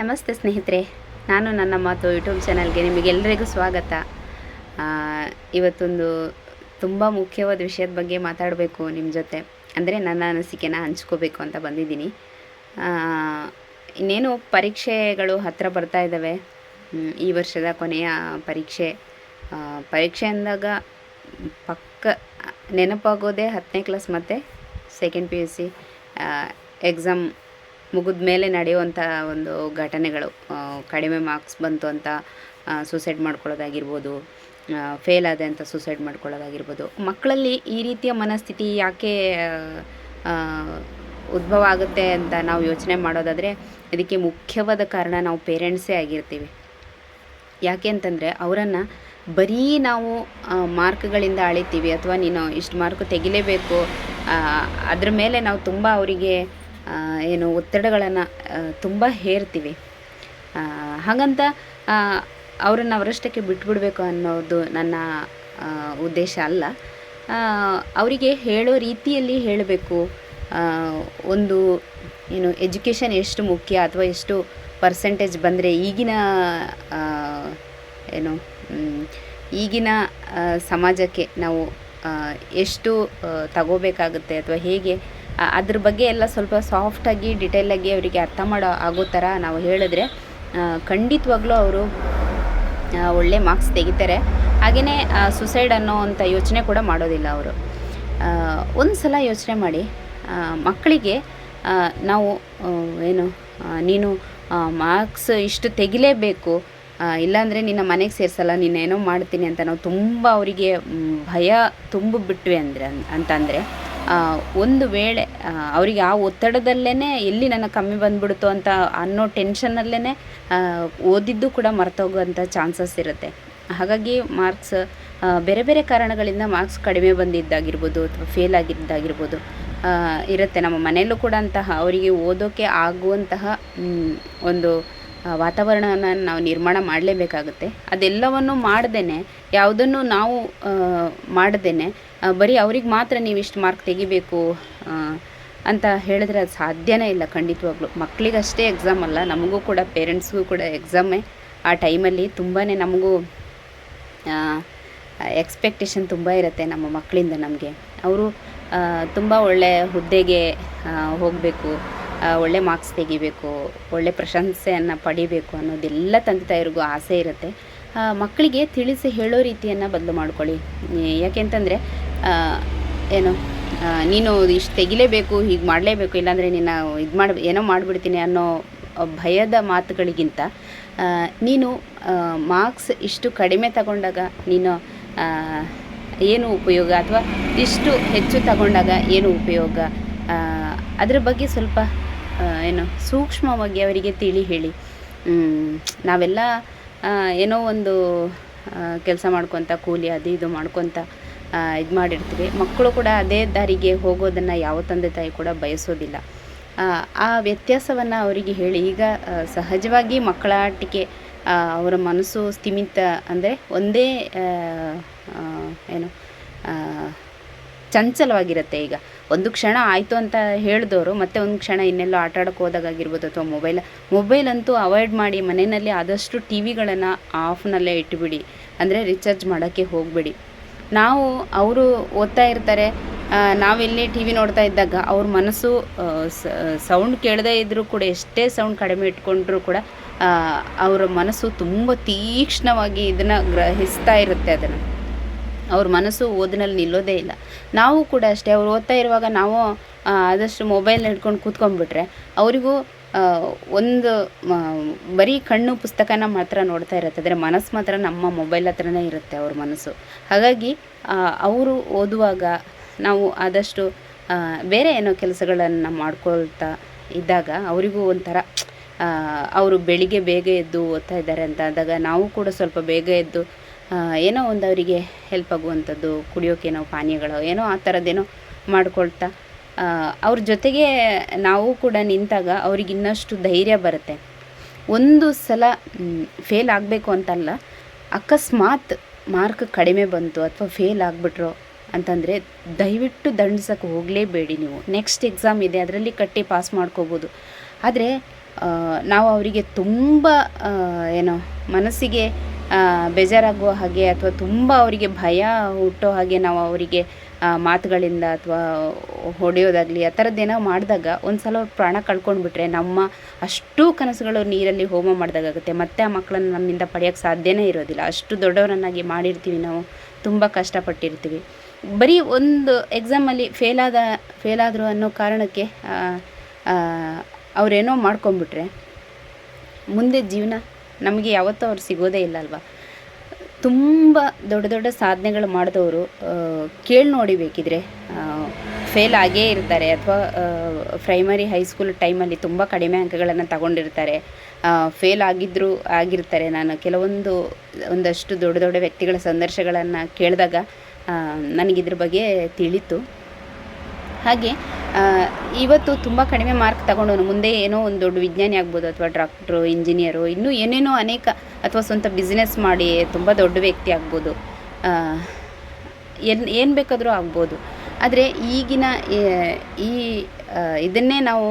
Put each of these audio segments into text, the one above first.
ನಮಸ್ತೆ ಸ್ನೇಹಿತರೆ, ನಾನು ನನ್ನ ಮಾತು ಯೂಟ್ಯೂಬ್ ಚಾನಲ್ಗೆ ನಿಮಗೆಲ್ಲರಿಗೂ ಸ್ವಾಗತ. ಇವತ್ತೊಂದು ತುಂಬ ಮುಖ್ಯವಾದ ವಿಷಯದ ಬಗ್ಗೆ ಮಾತಾಡಬೇಕು ನಿಮ್ಮ ಜೊತೆ. ಅಂದರೆ ನನ್ನ ಅನಿಸಿಕೆನ ಹಂಚ್ಕೋಬೇಕು ಅಂತ ಬಂದಿದ್ದೀನಿ. ಇನ್ನೇನು ಪರೀಕ್ಷೆಗಳು ಹತ್ತಿರ ಬರ್ತಾ ಇದ್ದಾವೆ. ಈ ವರ್ಷದ ಕೊನೆಯ ಪರೀಕ್ಷೆ. ಪರೀಕ್ಷೆ ಅಂದಾಗ ಪಕ್ಕ ನೆನಪಾಗೋದೇ ಹತ್ತನೇ ಕ್ಲಾಸ್ ಮತ್ತು second P U C exam ಮುಗಿದ ಮೇಲೆ ನಡೆಯುವಂಥ ಒಂದು ಘಟನೆಗಳು ಕಡಿಮೆ ಮಾರ್ಕ್ಸ್ ಬಂತು ಅಂತ ಸೂಸೈಡ್ ಮಾಡ್ಕೊಳ್ಳೋದಾಗಿರ್ಬೋದು ಫೇಲ್ ಆದೆ ಅಂತ ಸೂಸೈಡ್ ಮಾಡ್ಕೊಳ್ಳೋದಾಗಿರ್ಬೋದು. ಮಕ್ಕಳಲ್ಲಿ ಈ ರೀತಿಯ ಮನಸ್ಥಿತಿ ಯಾಕೆ ಉದ್ಭವ ಆಗುತ್ತೆ ಅಂತ ನಾವು ಯೋಚನೆ ಮಾಡೋದಾದರೆ, ಇದಕ್ಕೆ ಮುಖ್ಯವಾದ ಕಾರಣ ನಾವು ಪೇರೆಂಟ್ಸೇ ಆಗಿರ್ತೀವಿ. ಯಾಕೆ ಅಂತಂದರೆ, ಅವರನ್ನು ಬರೀ ನಾವು ಮಾರ್ಕ್ಗಳಿಂದ ಅಳಿತೀವಿ, ಅಥವಾ ನೀನು ಇಷ್ಟು ಮಾರ್ಕ್ ತೆಗಿಲೇಬೇಕು ಅದ್ರ ಮೇಲೆ ನಾವು ತುಂಬ ಅವರಿಗೆ ಏನು ಒತ್ತಡಗಳನ್ನು ತುಂಬ ಹೇರ್ತೀವಿ. ಹಾಗಂತ ಅವರನ್ನು ಅವರಷ್ಟಕ್ಕೆ ಬಿಟ್ಬಿಡಬೇಕು ಅನ್ನೋದು ನನ್ನ ಉದ್ದೇಶ ಅಲ್ಲ. ಅವರಿಗೆ ಹೇಳೋ ರೀತಿಯಲ್ಲಿ ಹೇಳಬೇಕು. ಒಂದು, ಏನು, ಎಜುಕೇಷನ್ ಎಷ್ಟು ಮುಖ್ಯ ಅಥವಾ ಎಷ್ಟು ಪರ್ಸೆಂಟೇಜ್ ಬಂದರೆ ಈಗಿನ ಏನು ಈಗಿನ ಸಮಾಜಕ್ಕೆ ನಾವು ಎಷ್ಟು ತಗೋಬೇಕಾಗುತ್ತೆ ಅಥವಾ ಹೇಗೆ ಅದ್ರ ಬಗ್ಗೆ ಎಲ್ಲ ಸ್ವಲ್ಪ ಸಾಫ್ಟಾಗಿ ಡಿಟೇಲಾಗಿ ಅವರಿಗೆ ಅರ್ಥ ಮಾಡೋ ಆಗೋ ಥರ ನಾವು ಹೇಳಿದ್ರೆ ಖಂಡಿತವಾಗ್ಲೂ ಅವರು ಒಳ್ಳೆ ಮಾರ್ಕ್ಸ್ ತೆಗಿತಾರೆ. ಹಾಗೆಯೇ ಸುಸೈಡ್ ಅನ್ನೋ ಅಂಥ ಯೋಚನೆ ಕೂಡ ಮಾಡೋದಿಲ್ಲ ಅವರು. ಒಂದು ಸಲ ಯೋಚನೆ ಮಾಡಿ ಮಕ್ಕಳಿಗೆ ನಾವು ಏನು ನೀನು ಮಾರ್ಕ್ಸ್ ಇಷ್ಟು ತೆಗಿಲೇಬೇಕು ಇಲ್ಲಾಂದರೆ ನಿನ್ನ ಮನೆಗೆ ಸೇರಿಸಲ್ಲ, ನೀನೇನೋ ಮಾಡ್ತೀನಿ ಅಂತ ನಾವು ತುಂಬ ಅವರಿಗೆ ಭಯ ತುಂಬಿಬಿಟ್ವಿ ಅಂದರೆ ಅಂತಂದರೆ ಒಂದು ವೇಳೆ ಅವರಿಗೆ ಆ ಒತ್ತಡದಲ್ಲೇ ಎಲ್ಲಿ ನನ್ನ ಕಮ್ಮಿ ಬಂದ್ಬಿಡುತ್ತೋ ಅಂತ ಅನ್ನೋ ಟೆನ್ಷನ್ನಲ್ಲೇ ಓದಿದ್ದು ಕೂಡ ಮರ್ತೋಗುವಂಥ ಚಾನ್ಸಸ್ ಇರುತ್ತೆ. ಹಾಗಾಗಿ ಮಾರ್ಕ್ಸ್ ಬೇರೆ ಬೇರೆ ಕಾರಣಗಳಿಂದ ಮಾರ್ಕ್ಸ್ ಕಡಿಮೆ ಬಂದಿದ್ದಾಗಿರ್ಬೋದು ಅಥವಾ ಫೇಲ್ ಆಗಿದ್ದಾಗಿರ್ಬೋದು ಇರುತ್ತೆ. ನಮ್ಮ ಮನೆಯಲ್ಲೂ ಕೂಡ ಅಂತಹ, ಅವರಿಗೆ ಓದೋಕ್ಕೆ ಆಗುವಂತಹ ಒಂದು ಆ, ವಾತಾವರಣವನ್ನು ನಾವು ನಿರ್ಮಾಣ ಮಾಡಲೇಬೇಕಾಗುತ್ತೆ. ಅದೆಲ್ಲವನ್ನು ಮಾಡ್ದೇ ಯಾವುದನ್ನು ನಾವು ಮಾಡ್ದೇ ಬರೀ ಅವ್ರಿಗೆ ಮಾತ್ರ ನೀವು ಇಷ್ಟು ಮಾರ್ಕ್ ತೆಗಿಬೇಕು ಅಂತ ಹೇಳಿದ್ರೆ ಅದು ಸಾಧ್ಯನೇ ಇಲ್ಲ ಖಂಡಿತವಾಗ್ಲೂ. ಮಕ್ಕಳಿಗಷ್ಟೇ ಎಕ್ಸಾಮ್ ಅಲ್ಲ ನಮಗೂ ಕೂಡ ಪೇರೆಂಟ್ಸ್ಗೂ ಕೂಡ ಎಕ್ಸಾಮೇ ಆ ಟೈಮಲ್ಲಿ ತುಂಬಾ ನಮಗೂ ಎಕ್ಸ್ಪೆಕ್ಟೇಷನ್ ತುಂಬ ಇರುತ್ತೆ ನಮ್ಮ ಮಕ್ಕಳಿಂದ ನಮಗೆ. ಅವರು ತುಂಬ ಒಳ್ಳೆಯ ಹುದ್ದೆಗೆ ಹೋಗಬೇಕು. ಒಳ್ಳೆ ಮಾರ್ಕ್ಸ್ ತೆಗಿಬೇಕು, ಒಳ್ಳೆ ಪ್ರಶಂಸೆಯನ್ನು ಪಡಿಬೇಕು ಅನ್ನೋದೆಲ್ಲ ತಂದೆ ತಾಯಿಗೂ ಆಸೆ ಇರುತ್ತೆ. ಮಕ್ಕಳಿಗೆ ತಿಳಿಸಿ ಹೇಳೋ ರೀತಿಯನ್ನು ಬದಲು ಮಾಡ್ಕೊಳ್ಳಿ. ಯಾಕೆಂತಂದರೆ ಏನು ನೀನು ಇಷ್ಟು ತೆಗಿಲೇಬೇಕು, ಹೀಗೆ ಮಾಡಲೇಬೇಕು, ಇಲ್ಲಾಂದರೆ ನಿನ್ನ ಇದು ಮಾಡಿ, ಏನೋ ಮಾಡಿಬಿಡ್ತೀನಿ ಅನ್ನೋ ಭಯದ ಮಾತುಗಳಿಗಿಂತ ನೀನು ಮಾರ್ಕ್ಸ್ ಇಷ್ಟು ಕಡಿಮೆ ತಗೊಂಡಾಗ ನೀನು ಏನು ಉಪಯೋಗ ಅಥವಾ ಇಷ್ಟು ಹೆಚ್ಚು ತಗೊಂಡಾಗ ಏನು ಉಪಯೋಗ? ಅದ್ರ ಬಗ್ಗೆ ಸ್ವಲ್ಪ ಏನು ಸೂಕ್ಷ್ಮವಾಗಿ ಅವರಿಗೆ ತಿಳಿ ಹೇಳಿ. ನಾವೆಲ್ಲ ಏನೋ ಒಂದು ಕೆಲಸ ಮಾಡ್ಕೊತ ಕೂಲಿ ಅದು ಇದು ಮಾಡ್ಕೊತ ಇದು ಮಾಡಿರ್ತೀವಿ. ಮಕ್ಕಳು ಕೂಡ ಅದೇ ದಾರಿಗೆ ಹೋಗೋದನ್ನು ಯಾವ ತಂದೆ ತಾಯಿ ಕೂಡ ಬಯಸೋದಿಲ್ಲ. ಆ, ವ್ಯತ್ಯಾಸವನ್ನು ಅವರಿಗೆ ಹೇಳಿ. ಈಗ ಸಹಜವಾಗಿ ಮಕ್ಕಳಾಟಿಕೆ ಆಟಿಕೆ ಅವರ ಮನಸ್ಸು ಸ್ಥಿಮಿತ ಅಂದರೆ ಒಂದೇ ಏನು ಚಂಚಲವಾಗಿರುತ್ತೆ ಈಗ. ಒಂದು ಕ್ಷಣ ಆಯಿತು ಅಂತ ಹೇಳಿದವರು ಮತ್ತೆ ಒಂದು ಕ್ಷಣ ಇನ್ನೆಲ್ಲೋ ಆಟ ಆಡೋಕೆ ಹೋದಾಗಿರ್ಬೋದು ಅಥವಾ ಮೊಬೈಲ್ ಮೊಬೈಲ್ ಅಂತೂ ಅವಾಯ್ಡ್ ಮಾಡಿ ಮನೆಯಲ್ಲಿ ಆದಷ್ಟು ಟಿ ವಿಗಳನ್ನು ಆಫ್ನಲ್ಲೇ ಇಟ್ಬಿಡಿ. ಅಂದರೆ ರಿಚಾರ್ಜ್ ಮಾಡೋಕ್ಕೆ ಹೋಗಬೇಡಿ. ನಾವು, ಅವರು ಓದ್ತಾ ಇರ್ತಾರೆ ನಾವಿಲ್ಲಿ ಟಿ ವಿ ನೋಡ್ತಾ ಇದ್ದಾಗ ಅವ್ರ ಮನಸ್ಸು ಸೌಂಡ್ ಕೇಳದೇ ಇದ್ದರೂ ಕೂಡ, ಎಷ್ಟೇ ಸೌಂಡ್ ಕಡಿಮೆ ಇಟ್ಕೊಂಡ್ರೂ ಕೂಡ ಅವರ ಮನಸ್ಸು ತುಂಬ ತೀಕ್ಷ್ಣವಾಗಿ ಇದನ್ನು ಗ್ರಹಿಸ್ತಾ ಇರುತ್ತೆ ಅದನ್ನು. ಅವ್ರ ಮನಸ್ಸು ಓದಿನಲ್ಲಿ ನಿಲ್ಲೋದೇ ಇಲ್ಲ. ನಾವು ಕೂಡ ಅಷ್ಟೇ, ಅವ್ರು ಓದ್ತಾ ಇರುವಾಗ ನಾವು ಆದಷ್ಟು ಮೊಬೈಲ್ ಹಿಡ್ಕೊಂಡು ಕೂತ್ಕೊಂಡ್ಬಿಟ್ರೆ ಅವರಿಗೂ ಒಂದು ಬರೀ ಕಣ್ಣು ಪುಸ್ತಕನ ಮಾತ್ರ ನೋಡ್ತಾ ಇರುತ್ತೆ. ಆದರೆ ಮನಸ್ಸು ಮಾತ್ರ ನಮ್ಮ ಮೊಬೈಲ್ ಹತ್ರನೇ ಇರುತ್ತೆ ಅವ್ರ ಮನಸ್ಸು. ಹಾಗಾಗಿ ಅವರು ಓದುವಾಗ ನಾವು ಆದಷ್ಟು ಬೇರೆ ಏನೋ ಕೆಲಸಗಳನ್ನು ಮಾಡ್ಕೊಳ್ತಾ ಇದ್ದಾಗ ಅವರಿಗೂ ಒಂಥರ ಅವರು ಬೆಳಿಗ್ಗೆ ಬೇಗ ಎದ್ದು ಓದ್ತಾ ಇದ್ದಾರೆ ಅಂತ ಆದಾಗ ನಾವು ಕೂಡ ಸ್ವಲ್ಪ ಬೇಗ ಎದ್ದು ಏನೋ ಒಂದು ಅವರಿಗೆ ಹೆಲ್ಪ್ ಆಗುವಂಥದ್ದು, ಕುಡಿಯೋಕೆ ಏನೋ ಪಾನೀಯಗಳು, ಏನೋ ಆ ಥರದ್ದೇನೋ ಮಾಡ್ಕೊಳ್ತಾ ಅವ್ರ ಜೊತೆಗೆ ನಾವು ಕೂಡ ನಿಂತಾಗ ಅವ್ರಿಗೆ ಇನ್ನಷ್ಟು ಧೈರ್ಯ ಬರುತ್ತೆ. ಒಂದು ಸಲ ಫೇಲ್ ಆಗಬೇಕು ಅಂತಲ್ಲ, ಅಕಸ್ಮಾತ್ ಮಾರ್ಕ್ ಕಡಿಮೆ ಬಂತು ಅಥವಾ ಫೇಲ್ ಆಗಿಬಿಟ್ರು ಅಂತಂದರೆ ದಯವಿಟ್ಟು ದಂಡಿಸೋಕೆ ಹೋಗಲೇಬೇಡಿ ನೀವು. ನೆಕ್ಸ್ಟ್ ಎಕ್ಸಾಮ್ ಇದೆ, ಅದರಲ್ಲಿ ಕಟ್ಟಿ ಪಾಸ್ ಮಾಡ್ಕೋಬೋದು. ಆದರೆ ನಾವು ಅವರಿಗೆ ತುಂಬ ಏನೋ ಮನಸ್ಸಿಗೆ ಬೇಜಾರಾಗುವ ಹಾಗೆ ಅಥವಾ ತುಂಬ ಅವರಿಗೆ ಭಯ ಹುಟ್ಟೋ ಹಾಗೆ ನಾವು ಅವರಿಗೆ ಮಾತುಗಳಿಂದ ಅಥವಾ ಹೊಡೆಯೋದಾಗಲಿ ಆ ಥರದ್ದೇನೋ ಮಾಡಿದಾಗ ಒಂದು ಸಲ ಅವ್ರು ಪ್ರಾಣ ಕಳ್ಕೊಂಡ್ಬಿಟ್ರೆ ನಮ್ಮ ಅಷ್ಟು ಕನಸುಗಳು ನೀರಲ್ಲಿ ಹೋಮ ಮಾಡಿದಾಗುತ್ತೆ ಮತ್ತೆ ಆ ಮಕ್ಕಳನ್ನು ನಮ್ಮಿಂದ ಪಡೆಯೋಕ್ಕೆ ಸಾಧ್ಯನೇ ಇರೋದಿಲ್ಲ. ಅಷ್ಟು ದೊಡ್ಡವರನ್ನಾಗಿ ಮಾಡಿರ್ತೀವಿ ನಾವು. ತುಂಬ ಕಷ್ಟಪಟ್ಟಿರ್ತೀವಿ. ಬರೀ ಒಂದು ಎಕ್ಸಾಮಲ್ಲಿ ಫೇಲಾದ ಫೇಲಾದರು ಅನ್ನೋ ಕಾರಣಕ್ಕೆ ಅವರೇನೋ ಮಾಡ್ಕೊಂಬಿಟ್ರೆ ಮುಂದೆ ಜೀವನ ನಮಗೆ ಯಾವತ್ತೂ ಅವ್ರು ಸಿಗೋದೇ ಇಲ್ಲ ಅಲ್ವಾ ತುಂಬ ದೊಡ್ಡ ದೊಡ್ಡ ಸಾಧನೆಗಳು ಮಾಡಿದವರು ಕೇಳಿ ನೋಡಿ ಬೇಕಿದ್ರೆ ಫೇಲ್ ಆಗೇ ಇರ್ತಾರೆ ಅಥವಾ ಪ್ರೈಮರಿ ಹೈಸ್ಕೂಲ್ ಟೈಮಲ್ಲಿ ತುಂಬ ಕಡಿಮೆ ಅಂಕಗಳನ್ನು ತಗೊಂಡಿರ್ತಾರೆ. ಫೇಲ್ ಆಗಿದ್ದರೂ ಆಗಿರ್ತಾರೆ. ನಾನು ಕೆಲವೊಂದು, ಒಂದಷ್ಟು ದೊಡ್ಡ ದೊಡ್ಡ ವ್ಯಕ್ತಿಗಳ ಸಂದರ್ಶಗಳನ್ನು ಕೇಳಿದಾಗ ನನಗಿದ್ರ ಬಗ್ಗೆ ತಿಳಿತು. ಹಾಗೆ ಇವತ್ತು ತುಂಬ ಕಡಿಮೆ ಮಾರ್ಕ್ ತಗೊಂಡವನು. ಮುಂದೆ ಏನೋ ಒಂದು ದೊಡ್ಡ ವಿಜ್ಞಾನಿ ಆಗ್ಬೋದು ಅಥವಾ ಡಾಕ್ಟ್ರು, ಇಂಜಿನಿಯರು, ಇನ್ನೂ ಏನೇನೋ ಅನೇಕ ಅಥವಾ ಸ್ವಂತ ಬಿಸ್ನೆಸ್ ಮಾಡಿ ತುಂಬ ದೊಡ್ಡ ವ್ಯಕ್ತಿ ಆಗ್ಬೋದು. ಏನು ಏನು ಬೇಕಾದರೂ ಆಗ್ಬೋದು. ಆದರೆ ಈಗಿನ, ಈ ಇದನ್ನೇ ನಾವು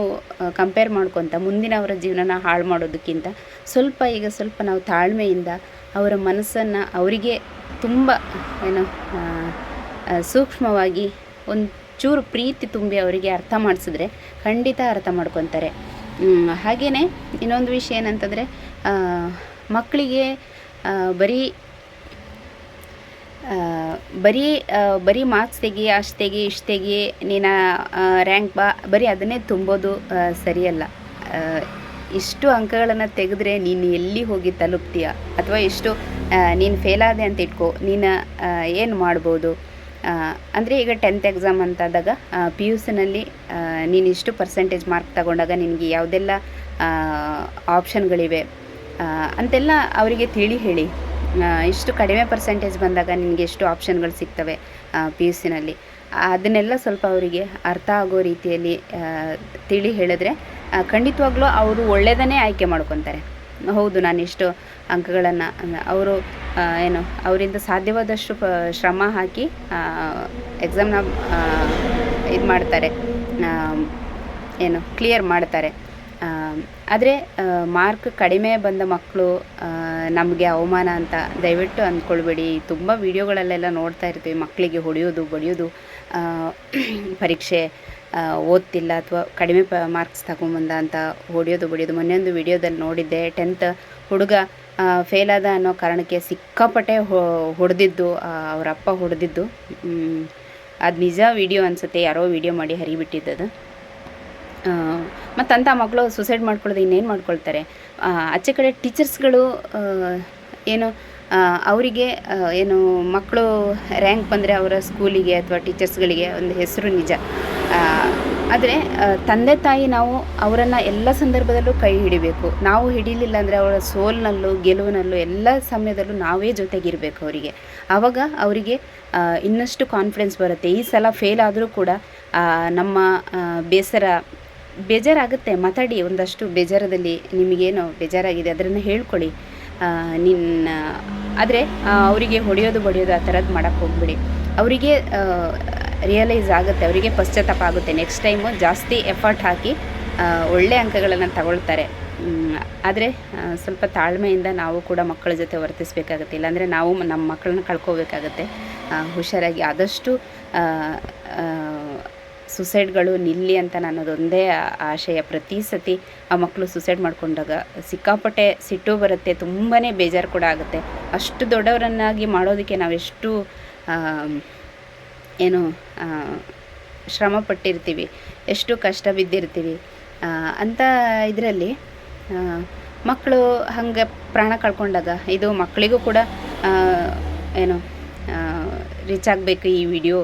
ಕಂಪೇರ್ ಮಾಡ್ಕೊತ ಮುಂದಿನ ಅವರ ಜೀವನನ ಹಾಳು ಮಾಡೋದಕ್ಕಿಂತ ಸ್ವಲ್ಪ ಈಗ ಸ್ವಲ್ಪ ನಾವು ತಾಳ್ಮೆಯಿಂದ ಅವರ ಮನಸ್ಸನ್ನು ಅವರಿಗೆ ತುಂಬ, ಏನು ಸೂಕ್ಷ್ಮವಾಗಿ ಒಂದು ಚೂರು ಪ್ರೀತಿ ತುಂಬಿ ಅವರಿಗೆ ಅರ್ಥ ಮಾಡಿಸಿದ್ರೆ ಖಂಡಿತ ಅರ್ಥ ಮಾಡ್ಕೊತಾರೆ. ಹಾಗೆಯೇ ಇನ್ನೊಂದು ವಿಷಯ ಏನಂತಂದರೆ ಮಕ್ಕಳಿಗೆ ಬರೀ ಬರೀ ಬರೀ ಮಾರ್ಕ್ಸ್ ತೆಗಿ, ಅಷ್ಟು ತೆಗಿ, ಇಷ್ಟು ತೆಗಿ, ನೀನು ರ್ಯಾಂಕ್ ಬಾ, ಬರೀ ಅದನ್ನೇ ತುಂಬೋದು ಸರಿಯಲ್ಲ. ಇಷ್ಟು ಅಂಕಗಳನ್ನು ತೆಗೆದ್ರೆ ನೀನು ಎಲ್ಲಿ ಹೋಗಿ ತಲುಪ್ತೀಯ? ಅಥವಾ ಎಷ್ಟು ನೀನು ಫೇಲಾದೆ ಅಂತ ಇಟ್ಕೋ, ನೀನು ಏನು ಮಾಡ್ಬೋದು? ಅಂದರೆ ಈಗ ಟೆಂತ್ ಎಕ್ಸಾಮ್ ಅಂತಾದಾಗ ಪಿ ಯು ಸಿನಲ್ಲಿ ನೀನು ಇಷ್ಟು ಪರ್ಸೆಂಟೇಜ್ ಮಾರ್ಕ್ ತಗೊಂಡಾಗ ನಿನಗೆ ಯಾವುದೆಲ್ಲ ಆಪ್ಷನ್ಗಳಿವೆ ಅಂತೆಲ್ಲ ಅವರಿಗೆ ತಿಳಿ ಹೇಳಿ. ಇಷ್ಟು ಕಡಿಮೆ ಪರ್ಸೆಂಟೇಜ್ ಬಂದಾಗ ನಿನಗೆ ಎಷ್ಟು ಆಪ್ಷನ್ಗಳು ಸಿಗ್ತವೆ ಪಿ ಯು ಸಿನಲ್ಲಿ ಅದನ್ನೆಲ್ಲ ಸ್ವಲ್ಪ ಅವರಿಗೆ ಅರ್ಥ ಆಗೋ ರೀತಿಯಲ್ಲಿ ತಿಳಿ ಹೇಳಿದ್ರೆ ಖಂಡಿತವಾಗ್ಲೂ ಅವರು ಒಳ್ಳೆಯದನ್ನೇ ಆಯ್ಕೆ ಮಾಡ್ಕೊತಾರೆ. ಹೌದು, ನಾನು ಇಷ್ಟು ಅಂಕಗಳನ್ನು ಅವರು ಏನು, ಅವರಿಂದ ಸಾಧ್ಯವಾದಷ್ಟು ಶ್ರಮ ಹಾಕಿ ಎಕ್ಸಾಮ್ನ ಇದು ಮಾಡ್ತಾರೆ. ಏನು ಕ್ಲಿಯರ್ ಮಾಡ್ತಾರೆ. ಆದರೆ ಮಾರ್ಕ್ ಕಡಿಮೆ ಬಂದ ಮಕ್ಕಳು ನಮಗೆ ಅವಮಾನ ಅಂತ ದಯವಿಟ್ಟು ಅಂದ್ಕೊಳ್ಬೇಡಿ. ತುಂಬ ವೀಡಿಯೋಗಳಲ್ಲೆಲ್ಲ ನೋಡ್ತಾ ಇರ್ತೀವಿ ಮಕ್ಕಳಿಗೆ ಹೊಡೆಯೋದು, ಬಡಿಯೋದು ಪರೀಕ್ಷೆ ಓದ್ತಿಲ್ಲ ಅಥವಾ ಕಡಿಮೆ ಮಾರ್ಕ್ಸ್ ತಗೊಂಬಂದ ಅಂತ ಹೊಡೆಯೋದು, ಬಡಿಯೋದು. ಮೊನ್ನೆ ಒಂದು ವಿಡಿಯೋದಲ್ಲಿ ನೋಡಿದ್ದೆ ಟೆಂತ್ ಹುಡುಗ ಫೇಲಾದ ಅನ್ನೋ ಕಾರಣಕ್ಕೆ ಸಿಕ್ಕಾಪಟ್ಟೆ ಹೊಡೆದಿದ್ದು ಅವರ ಅಪ್ಪ ಹೊಡೆದಿದ್ದು. ಅದು ನಿಜ ವಿಡಿಯೋ ಅನಿಸುತ್ತೆ. ಯಾರೋ ವಿಡಿಯೋ ಮಾಡಿ ಹರಿಬಿಟ್ಟಿದ್ದದು ಮತ್ತು ಅಂಥ ಮಕ್ಕಳು ಸುಸೈಡ್ ಮಾಡ್ಕೊಳ್ಳೋದು ಇನ್ನೇನು ಮಾಡ್ಕೊಳ್ತಾರೆ? ಆಚೆ ಕಡೆ ಟೀಚರ್ಸ್ಗಳು ಏನು ಅವರಿಗೆ ಏನು ಮಕ್ಕಳು ರ್ಯಾಂಕ್ ಬಂದರೆ ಅವರ ಸ್ಕೂಲಿಗೆ ಅಥವಾ ಟೀಚರ್ಸ್ಗಳಿಗೆ ಒಂದು ಹೆಸರು ನಿಜ. ಆದರೆ ತಂದೆ ತಾಯಿ ನಾವು ಅವರನ್ನು ಎಲ್ಲ ಸಂದರ್ಭದಲ್ಲೂ ಕೈ ಹಿಡಿಬೇಕು. ನಾವು ಹಿಡಿಲಿಲ್ಲ ಅಂದರೆ ಅವರ ಸೋಲ್ನಲ್ಲೂ, ಗೆಲುವಿನಲ್ಲೂ ಎಲ್ಲ ಸಮಯದಲ್ಲೂ ನಾವೇ ಜೊತೆಗಿರಬೇಕು ಅವರಿಗೆ. ಆವಾಗ ಅವರಿಗೆ ಇನ್ನಷ್ಟು ಕಾನ್ಫಿಡೆನ್ಸ್ ಬರುತ್ತೆ. ಈ ಸಲ ಫೇಲ್ ಆದರೂ ಕೂಡ ನಮ್ಮ ಬೇಸರ, ಬೇಜಾರಾಗುತ್ತೆ. ಮಾತಾಡಿ, ಒಂದಷ್ಟು ಬೇಜಾರದಲ್ಲಿ ನಿಮಗೇನು ಬೇಜಾರಾಗಿದೆ ಅದನ್ನು ಹೇಳ್ಕೊಳ್ಳಿ. ನಿನ್ನ, ಆದರೆ ಅವರಿಗೆ ಹೊಡೆಯೋದು, ಬಡಿಯೋದು ಆ ಥರದ್ದು ಮಾಡೋಕ್ಕೆ ಹೋಗ್ಬಿಡಿ. ಅವರಿಗೆ ರಿಯಲೈಸ್ ಆಗುತ್ತೆ, ಅವರಿಗೆ ಪಶ್ಚಾತ್ತಾಪ ಆಗುತ್ತೆ. ನೆಕ್ಸ್ಟ್ ಟೈಮು ಜಾಸ್ತಿ ಎಫರ್ಟ್ ಹಾಕಿ ಒಳ್ಳೆ ಅಂಕಗಳನ್ನು ತಗೊಳ್ತಾರೆ. ಆದರೆ ಸ್ವಲ್ಪ ತಾಳ್ಮೆಯಿಂದ ನಾವು ಕೂಡ ಮಕ್ಕಳ ಜೊತೆ ವರ್ತಿಸಬೇಕಾಗುತ್ತೆ. ಇಲ್ಲಾಂದರೆ ನಾವು ನಮ್ಮ ಮಕ್ಕಳನ್ನ ಕಳ್ಕೋಬೇಕಾಗುತ್ತೆ. ಹುಷಾರಾಗಿ. ಆದಷ್ಟು ಸುಸೈಡ್ಗಳು ನಿಲ್ಲಿ ಅಂತ ನನ್ನದೊಂದೇ ಆಶಯ. ಪ್ರತಿ ಸತಿ ಆ ಮಕ್ಕಳು ಸುಸೈಡ್ ಮಾಡಿಕೊಂಡಾಗ ಸಿಕ್ಕಾಪಟ್ಟೆ ಸಿಟ್ಟು ಬರುತ್ತೆ. ತುಂಬಾ ಬೇಜಾರು ಕೂಡ ಆಗುತ್ತೆ. ಅಷ್ಟು ದೊಡ್ಡವರನ್ನಾಗಿ ಮಾಡೋದಕ್ಕೆ ನಾವೆಷ್ಟು ಏನು ಶ್ರಮ ಪಟ್ಟಿರ್ತೀವಿ ಎಷ್ಟು ಕಷ್ಟ ಬಿದ್ದಿರ್ತೀವಿ ಅಂತ ಇದರಲ್ಲಿ ಮಕ್ಕಳು ಹಂಗೆ ಪ್ರಾಣ ಕಳ್ಕೊಂಡಾಗ, ಇದು ಮಕ್ಕಳಿಗೂ ಕೂಡ ಏನು ರೀಚ್ ಆಗಬೇಕು ಈ ವಿಡಿಯೋ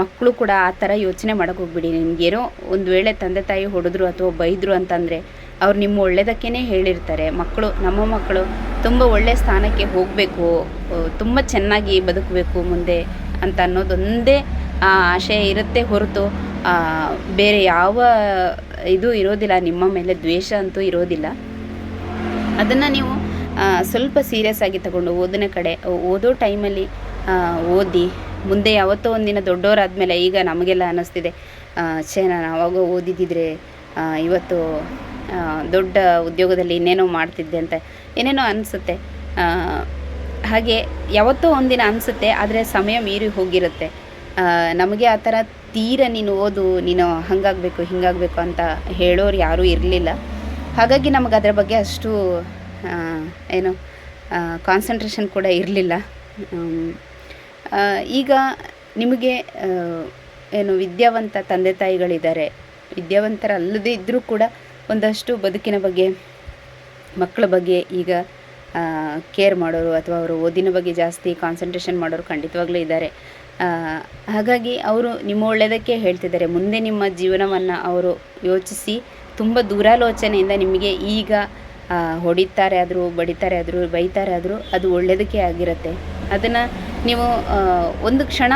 ಮಕ್ಕಳು ಕೂಡ ಆ ಥರ ಯೋಚನೆ ಮಾಡೋಕ್ಕೆ ಹೋಗ್ಬಿಡಿ. ನಿಮಗೇನೋ ಒಂದು ವೇಳೆ ತಂದೆ ತಾಯಿ ಹೊಡೆದ್ರು ಅಥವಾ ಬೈದರು ಅಂತಂದರೆ, ಅವ್ರು ನಿಮ್ಮ ಒಳ್ಳೆಯದಕ್ಕೇ ಹೇಳಿರ್ತಾರೆ. ಮಕ್ಕಳು, ನಮ್ಮ ಮಕ್ಕಳು ತುಂಬ ಒಳ್ಳೆಯ ಸ್ಥಾನಕ್ಕೆ ಹೋಗಬೇಕು ತುಂಬ ಚೆನ್ನಾಗಿ ಬದುಕಬೇಕು ಮುಂದೆ ಅಂತ ಅನ್ನೋದೊಂದೇ ಆ ಆಶೆ ಇರುತ್ತೆ ಹೊರತು ಬೇರೆ ಯಾವ ಇದು ಇರೋದಿಲ್ಲ, ನಿಮ್ಮ ಮೇಲೆ ದ್ವೇಷ ಅಂತೂ ಇರೋದಿಲ್ಲ. ಅದನ್ನು ನೀವು ಸ್ವಲ್ಪ ಸೀರಿಯಸ್ ಆಗಿ ತಗೊಂಡು ಓದಿನ ಕಡೆ ಓದೋ ಟೈಮಲ್ಲಿ ಓದಿ, ಮುಂದೆ ಯಾವತ್ತೋ ಒಂದಿನ ದೊಡ್ಡವರಾದ್ಮೇಲೆ ಈಗ ನಮಗೆಲ್ಲ ಅನ್ನಿಸ್ತಿದೆ ಛೇ, ನಾನು ಆವಾಗ ಓದಿದ್ದಿದ್ರೆ ಇವತ್ತು ದೊಡ್ಡ ಉದ್ಯೋಗದಲ್ಲಿ ಇನ್ನೇನೋ ಮಾಡ್ತಿದ್ದೆ ಅಂತ ಏನೇನೋ ಅನಿಸುತ್ತೆ. ಹಾಗೆ ಯಾವತ್ತೋ ಒಂದಿನ ಅನಿಸುತ್ತೆ, ಆದರೆ ಸಮಯ ಮೀರಿ ಹೋಗಿರುತ್ತೆ. ನಮಗೆ ಆ ಥರ ತೀರ ನೀನು ಓದು, ನೀನು ಹಾಗಾಗಬೇಕು, ಹಿಂಗಾಗಬೇಕು ಅಂತ ಹೇಳೋರು ಯಾರೂ ಇರಲಿಲ್ಲ. ಹಾಗಾಗಿ ನಮಗೆ ಅದರ ಬಗ್ಗೆ ಅಷ್ಟು ಏನು ಕಾನ್ಸಂಟ್ರೇಷನ್ ಕೂಡ ಇರಲಿಲ್ಲ. ಈಗ ನಿಮಗೆ ಏನು ವಿದ್ಯಾವಂತ ತಂದೆ ತಾಯಿಗಳಿದ್ದಾರೆ. ವಿದ್ಯಾವಂತರಲ್ಲದೇ ಇದ್ದರೂ ಕೂಡ ಒಂದಷ್ಟು ಬದುಕಿನ ಬಗ್ಗೆ, ಮಕ್ಕಳ ಬಗ್ಗೆ ಈಗ ಕೇರ್ ಮಾಡೋರು ಅಥವಾ ಅವರು ಓದಿನ ಬಗ್ಗೆ ಜಾಸ್ತಿ ಕಾನ್ಸಂಟ್ರೇಷನ್ ಮಾಡೋರು ಖಂಡಿತವಾಗ್ಲೂ ಇದ್ದಾರೆ. ಹಾಗಾಗಿ ಅವರು ನಿಮ್ಮ ಒಳ್ಳೆಯದಕ್ಕೆ ಹೇಳ್ತಿದ್ದಾರೆ. ಮುಂದೆ ನಿಮ್ಮ ಜೀವನವನ್ನು ಅವರು ಯೋಚಿಸಿ, ತುಂಬ ದೂರಾಲೋಚನೆಯಿಂದ ನಿಮಗೆ ಈಗ ಹೊಡಿತಾರೆ ಆದರೂ, ಬಡಿತಾರೆ ಆದರೂ, ಬೈತಾರೆ ಆದರೂ ಅದು ಒಳ್ಳೆಯದಕ್ಕೆ ಆಗಿರುತ್ತೆ. ಅದನ್ನು ನೀವು ಒಂದು ಕ್ಷಣ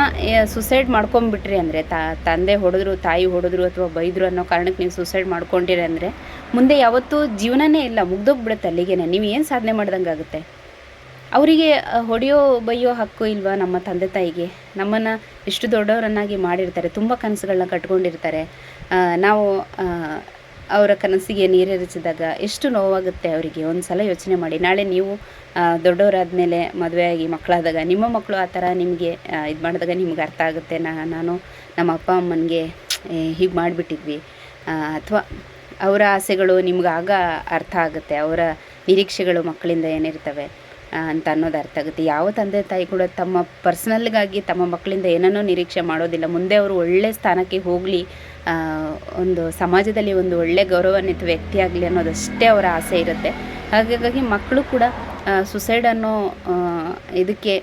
ಸುಸೈಡ್ ಮಾಡ್ಕೊಂಬಿಟ್ರಿ ಅಂದರೆ ತಂದೆ ಹೊಡೆದ್ರು, ತಾಯಿ ಹೊಡೆದ್ರು ಅಥವಾ ಬೈದರು ಅನ್ನೋ ಕಾರಣಕ್ಕೆ ನೀವು ಸುಸೈಡ್ ಮಾಡ್ಕೊಂಡಿರಿ ಅಂದರೆ, ಮುಂದೆ ಯಾವತ್ತೂ ಜೀವನನೇ ಇಲ್ಲ, ಮುಗ್ದೋಗ್ಬಿಡುತ್ತೆ ಅಲ್ಲಿಗೆ ನೀವು ಏನು ಸಾಧನೆ ಮಾಡ್ದಂಗೆ ಆಗುತ್ತೆ ಅವರಿಗೆ ಹೊಡೆಯೋ ಬೈಯೋ ಹಕ್ಕು ಇಲ್ವಾ ನಮ್ಮ ತಂದೆ ತಾಯಿಗೆ? ನಮ್ಮನ್ನು ಇಷ್ಟು ದೊಡ್ಡವರನ್ನಾಗಿ ಮಾಡಿರ್ತಾರೆ, ತುಂಬ ಕನಸುಗಳನ್ನ ಕಟ್ಕೊಂಡಿರ್ತಾರೆ. ನಾವು ಅವರ ಕನಸಿಗೆ ನೀರೆರಚಿದಾಗ ಎಷ್ಟು ನೋವಾಗುತ್ತೆ ಅವರಿಗೆ? ಒಂದು ಸಲ ಯೋಚನೆ ಮಾಡಿ. ನಾಳೆ ನೀವು ದೊಡ್ಡವರಾದ ಮೇಲೆ ಮದುವೆಯಾಗಿ ಮಕ್ಕಳಾದಾಗ, ನಿಮ್ಮ ಮಕ್ಕಳು ಆ ಥರ ನಿಮಗೆ ಇದು ಮಾಡಿದಾಗ ನಿಮ್ಗೆ ಅರ್ಥ ಆಗುತ್ತೆ. ನಾನು ನಮ್ಮ ಅಪ್ಪ ಅಮ್ಮನಿಗೆ ಹೀಗೆ ಮಾಡಿಬಿಟ್ಟಿದ್ವಿ. ಅಥವಾ ಅವರ ಆಸೆಗಳು ನಿಮ್ಗೆ ಆಗ ಅರ್ಥ ಆಗುತ್ತೆ. ಅವರ ನಿರೀಕ್ಷೆಗಳು ಮಕ್ಕಳಿಂದ ಏನಿರ್ತವೆ. ಅಂತ ಅನ್ನೋದು ಅರ್ಥ ಆಗುತ್ತೆ. ಯಾವ ತಂದೆ ತಾಯಿ ಕೂಡ ತಮ್ಮ ಪರ್ಸ್ನಲ್ಗಾಗಿ ತಮ್ಮ ಮಕ್ಕಳಿಂದ ಏನನ್ನೂ ನಿರೀಕ್ಷೆ ಮಾಡೋದಿಲ್ಲ. ಮುಂದೆ ಅವರು ಒಳ್ಳೆ ಸ್ಥಾನಕ್ಕೆ ಹೋಗಲಿ ಒಂದು ಸಮಾಜದಲ್ಲಿ ಒಂದು ಒಳ್ಳೆ ಗೌರವಾನ್ವಿತ ವ್ಯಕ್ತಿ ಆಗಲಿ ಅನ್ನೋದಷ್ಟೇ ಅವರ ಆಸೆ ಇರುತ್ತೆ. ಹಾಗಾಗಿ ಮಕ್ಕಳು ಕೂಡ ಸುಸೈಡ್ ಅನ್ನೋ ಇದಕ್ಕೆ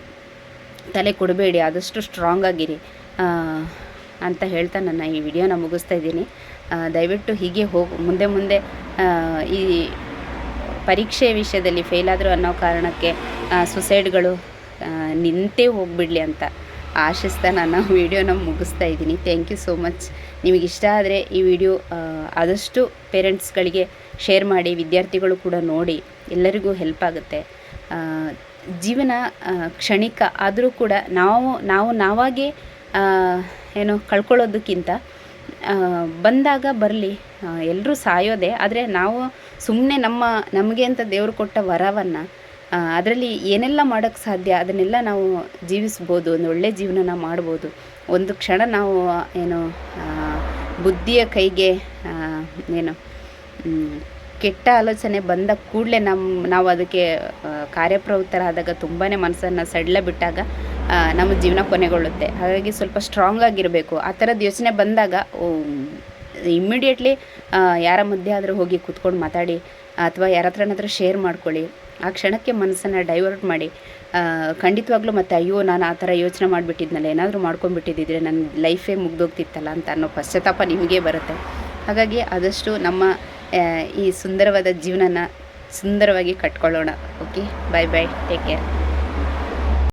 ತಲೆ ಕೊಡಬೇಡಿ. ಆದಷ್ಟು ಸ್ಟ್ರಾಂಗ್ ಆಗಿರಿ ಅಂತ ಹೇಳ್ತಾ ನನ್ನ ಈ ವಿಡಿಯೋನ ಮುಗಿಸ್ತಾ ಇದ್ದೀನಿ. ದಯವಿಟ್ಟು ಹೀಗೆ ಹೋಗಿ, ಮುಂದೆ ಮುಂದೆ ಈ ಪರೀಕ್ಷೆ ವಿಷಯದಲ್ಲಿ ಫೇಲ್ ಆದರು ಅನ್ನೋ ಕಾರಣಕ್ಕೆ ಸುಸೈಡ್ಗಳು ನಿಂತೇ ಹೋಗ್ಬಿಡಲಿ ಅಂತ ಆಶಿಸ್ತಾ ನಾನು ವಿಡಿಯೋನ ಮುಗಿಸ್ತಾ ಇದ್ದೀನಿ. ಥ್ಯಾಂಕ್ ಯು ಸೋ ಮಚ್ ನಿಮಗೆ ಇಷ್ಟ ಆದರೆ ಈ ವಿಡಿಯೋ ಆದಷ್ಟು ಪೇರೆಂಟ್ಸ್ಗಳಿಗೆ ಶೇರ್ ಮಾಡಿ, ವಿದ್ಯಾರ್ಥಿಗಳು ಕೂಡ ನೋಡಿ, ಎಲ್ಲರಿಗೂ ಹೆಲ್ಪ್ ಆಗುತ್ತೆ. ಜೀವನ ಕ್ಷಣಿಕ ಆದರೂ ಕೂಡ ನಾವು ನಾವು ನಾವಾಗೇ ಏನು ಕಳ್ಕೊಳ್ಳೋದಕ್ಕಿಂತ ಬಂದಾಗ ಬರಲಿ ಎಲ್ಲರೂ ಸಾಯೋದೆ, ಆದರೆ ನಾವು ಸುಮ್ಮನೆ ನಮ್ಮ, ನಮಗೆ ಅಂತ ದೇವರು ಕೊಟ್ಟ ವರವನ್ನು ಅದರಲ್ಲಿ ಏನೆಲ್ಲ ಮಾಡೋಕ್ಕೆ ಸಾಧ್ಯ, ಅದನ್ನೆಲ್ಲ ನಾವು ಜೀವಿಸ್ಬೋದು, ಒಂದು ಒಳ್ಳೆ ಜೀವನನ ಮಾಡ್ಬೋದು. ಒಂದು ಕ್ಷಣ ನಾವು, ಏನು ಬುದ್ಧಿಯ ಕೈಗೆ ಏನು ಕೆಟ್ಟ ಆಲೋಚನೆ ಬಂದ ಕೂಡಲೇ ನಮ್ಮ ನಾವು ಅದಕ್ಕೆ ಕಾರ್ಯಪ್ರವೃತ್ತರಾದಾಗ ತುಂಬಾ ಮನಸ್ಸನ್ನು ಸಡಿಲ ಬಿಟ್ಟಾಗ ನಮ್ಮ ಜೀವನ ಕೊನೆಗೊಳ್ಳುತ್ತೆ. ಹಾಗಾಗಿ ಸ್ವಲ್ಪ ಸ್ಟ್ರಾಂಗ್ ಆಗಿರಬೇಕು. ಆ ಥರದ ಯೋಚನೆ ಬಂದಾಗ ಇಮ್ಮಿಡಿಯೇಟ್ಲಿ ಯಾರ ಮಧ್ಯೆ ಆದರೂ ಹೋಗಿ ಕೂತ್ಕೊಂಡು ಮಾತಾಡಿ, ಅಥವಾ ಯಾರ ಹತ್ರನಾದ್ರೂ ಶೇರ್ ಮಾಡ್ಕೊಳ್ಳಿ. ಆ ಕ್ಷಣಕ್ಕೆ ಮನಸ್ಸನ್ನು ಡೈವರ್ಟ್ ಮಾಡಿ. ಖಂಡಿತವಾಗ್ಲೂ ಮತ್ತೆ ಅಯ್ಯೋ, ನಾನು ಆ ಥರ ಯೋಚನೆ ಮಾಡಿಬಿಟ್ಟಿದ್ನಲ್ಲ, ಏನಾದರೂ ಮಾಡ್ಕೊಂಡ್ಬಿಟ್ಟಿದ್ದಿದ್ರೆ ನನ್ನ ಲೈಫೇ ಮುಗ್ದೋಗ್ತಿತ್ತಲ್ಲ ಅಂತ ಅನ್ನೋ ಪಶ್ಚಾತ್ತಾಪ ನಿಮಗೆ ಬರುತ್ತೆ. ಹಾಗಾಗಿ ಆದಷ್ಟು ನಮ್ಮ ಈ ಸುಂದರವಾದ ಜೀವನನ ಸುಂದರವಾಗಿ ಕಟ್ಕೊಳ್ಳೋಣ. Okay bye bye take care